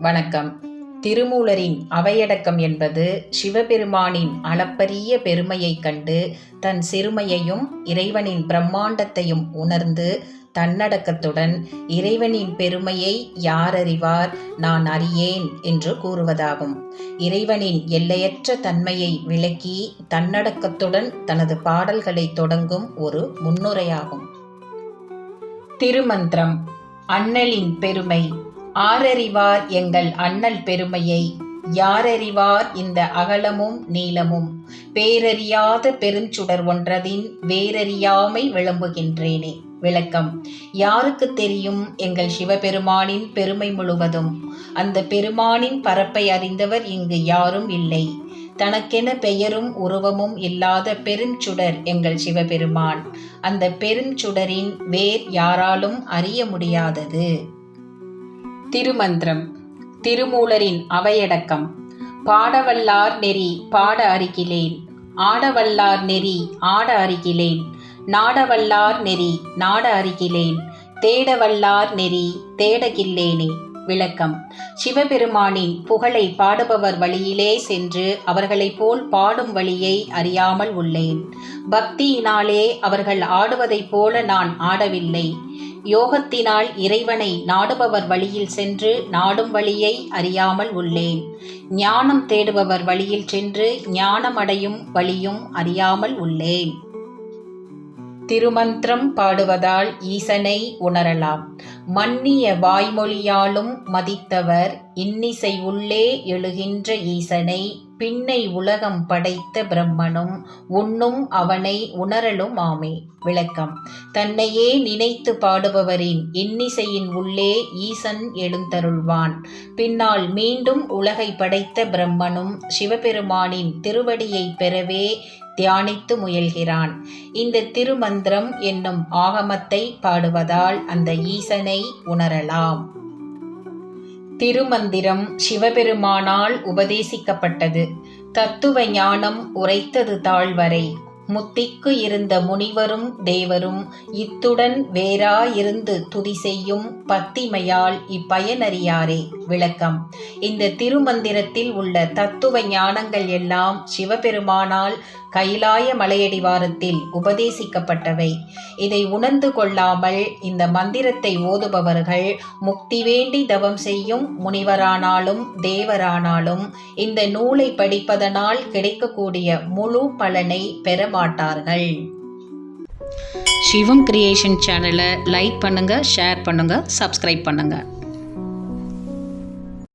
வணக்கம். திருமூலரின் அவையடக்கம் என்பது சிவபெருமானின் அளப்பரிய பெருமையைக் கண்டு தன் சிறுமையையும் இறைவனின் பிரம்மாண்டத்தையும் உணர்ந்து தன்னடக்கத்துடன் இறைவனின் பெருமையை யாரறிவார்? நான் அறியேன் என்று கூறுவதாகும். இறைவனின் எல்லையற்ற தன்மையை விளக்கி தன்னடக்கத்துடன் தனது பாடல்களை தொடங்கும் ஒரு முன்னுரையாகும். திருமந்திரம். அண்ணலின் பெருமை. ஆரறிவார் எங்கள் அண்ணல் பெருமையை யாரறிவார் இந்த அகலமும் நீளமும்? பேரறியாத பெருஞ்சுடர் ஒன்றதின் வேரறியாமை விளம்புகின்றேனே. விளக்கம். யாருக்கு தெரியும் எங்கள் சிவபெருமானின் பெருமை முழுவதும்? அந்த பெருமானின் பரப்பை அறிந்தவர் இங்கு யாரும் இல்லை. தனக்கென பெயரும் உருவமும் இல்லாத பெருஞ்சுடர் எங்கள் சிவபெருமான். அந்த பெருஞ்சுடரின் வேர் யாராலும் அறிய முடியாதது. திருமந்திரம். திருமூலரின் அவையடக்கம். பாடவல்லார் நெறி பாட அருகிலேன். ஆடவல்லார் நெறி ஆட அருகிலேன். நாடவல்லார் நெறி நாட அருகிலேன். தேடவல்லார் நெறி தேடகில்லேனே. விளக்கம். சிவபெருமானின் புகழை பாடுபவர் வழியிலே சென்று அவர்களைப் போல் பாடும் வழியை அறியாமல் உள்ளேன். பக்தியினாலே அவர்கள் ஆடுவதைப் போல நான் ஆடவில்லை. யோகத்தினால் இறைவனை நாடுபவர் வழியில் சென்று நாடும் வழியை அறியாமல் உள்ளேன். ஞானம் தேடுபவர் வழியில் சென்று ஞானமடையும் வழியும் அறியாமல் உள்ளேன். திருமந்திரம் பாடுவதால் ஈசனை உணரலாம். மன்னிய வாய்மொழியாலும் மதித்தவர் இன்னிசை உள்ளே எழுகின்ற ஈசனை பின்னை உலகம் படைத்த பிரம்மனும் உண்ணும் அவனை உணரலும் ஆமே. விளக்கம். தன்னையே நினைத்து பாடுபவரின் இன்னிசையின் உள்ளே ஈசன் எழுந்தருள்வான். பின்னால் மீண்டும் உலகை படைத்த பிரம்மனும் சிவபெருமானின் திருவடியை பெறவே தியானித்து முயல்கிறான். இந்த திருமந்திரம் என்னும் ஆகமத்தை பாடுவதால் அந்த ஈசனை உணரலாம். திருமந்திரம் சிவபெருமானால் உபதேசிக்கப்பட்டது. தத்துவ ஞானம் உரைத்தது தாழ்வரை. முத்திக்கு இருந்த முனிவரும் தேவரும் இத்துடன் வேறா இருந்து துதி செய்யும் பத்திமையால் இப்பயனறியாரே. விளக்கம். இந்த திருமந்திரத்தில் உள்ள தத்துவ ஞானங்கள் எல்லாம் சிவபெருமானால் கைலாய மலையடிவாரத்தில் உபதேசிக்கப்பட்டவை. இதை உணர்ந்து கொள்ளாமல் இந்த மந்திரத்தை ஓதுபவர்கள் முக்தி வேண்டி தவம் செய்யும் முனிவரானாலும் தேவரானாலும் இந்த நூலை படிப்பதனால் கிடைக்கக்கூடிய முழு பலனை பெற மாட்டார்கள் சிவம் கிரியேஷன் சேனலை லைக் பண்ணுங்கள் ஷேர் பண்ணுங்கள் சப்ஸ்கிரைப் பண்ணுங்கள்